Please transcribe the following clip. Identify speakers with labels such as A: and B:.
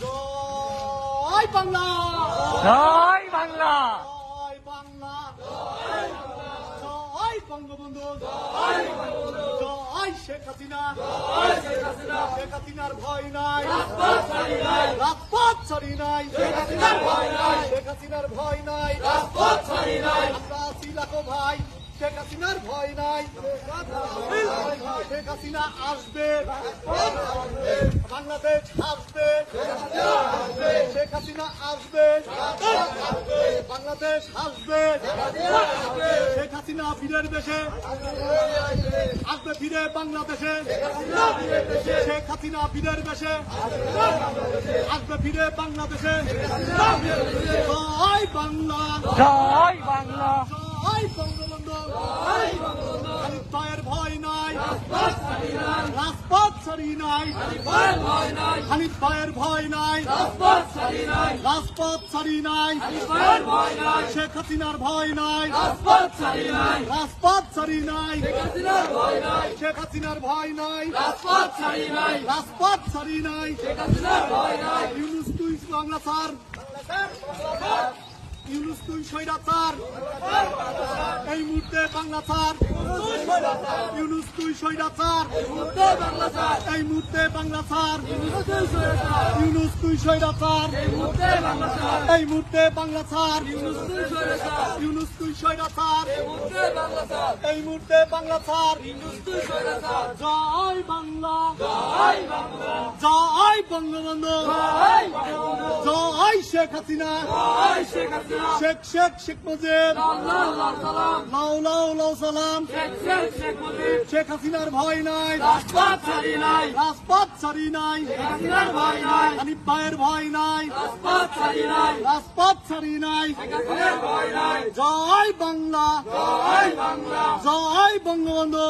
A: জয় বাংলা।
B: জয় বাংলা।
A: জয় বাংলা। জয় বঙ্গবন্ধু। জয় জয় শেখ হাসিনা। শেখ হাসিনার ভয় নাই। রাজপথ ছাড়ি নাই। শেখ হাসিনার ভয় নাই। শেখ হাসিনার ভয় নাই। রাজপথ ছাড়ি নাই। আমরা আছি লাখো ভাই। শেখ হাসিনার ভয় নাই। শেখ হাসিনা আসবে। বাংলাদেশ আসবে। শেখ হাসিনা আসবে। বাংলাদেশ আসবে। শেখ হাসিনা ফিরের দেশে। আসবে ফিরে বাংলাদেশে। শেখ হাসিনা ফিরের দেশে। আসবে ফিরে বাংলাদেশে। জয় বাংলা।
B: জয় বাংলা।
A: জয় বঙ্গবন্ধু খালিদ ভাইয়ের ভয় নাই ছাড়ি নাই। খালিদ ভাইয়ের ভয় নাই। রাজপথ ছাড়ি নাই। শেখ হাসিনার ভয় নাই। রাজপথ ছাড়ি নাই। শেখ হাসিনার ভয় নাই। রাজপথ ছাড়ি নাই। ইউনুস তুই বাংলা স্যার। ইউনুস তুই সৈরা স্যার এই মুহূর্তে বাংলা স্যার। ইউনুস তুই সৈরা স্যার এই মুহূর্তে বাংলা স্যার ইউনুস তুই সৈরা স্যার এই মুহূর্তে বাংলা স্যার ইউনুস তুই সৈরা স্যার এই মুহূর্তে বাংলা স্যার জয় বাংলা। জয় বঙ্গবন্ধু। শেখ হাসিনা। শেখ শেখ শেখ মুজিব। লাউ লাউ লাউ সালাম। শেখ হাসিনার ভয় নাই। রাজপথ ছাড়ি নাই। হানিফ ভাইয়ের ভয় নাই। রাজপথ ছাড়ি নাই। জয় বাংলা। জয় বঙ্গবন্ধু।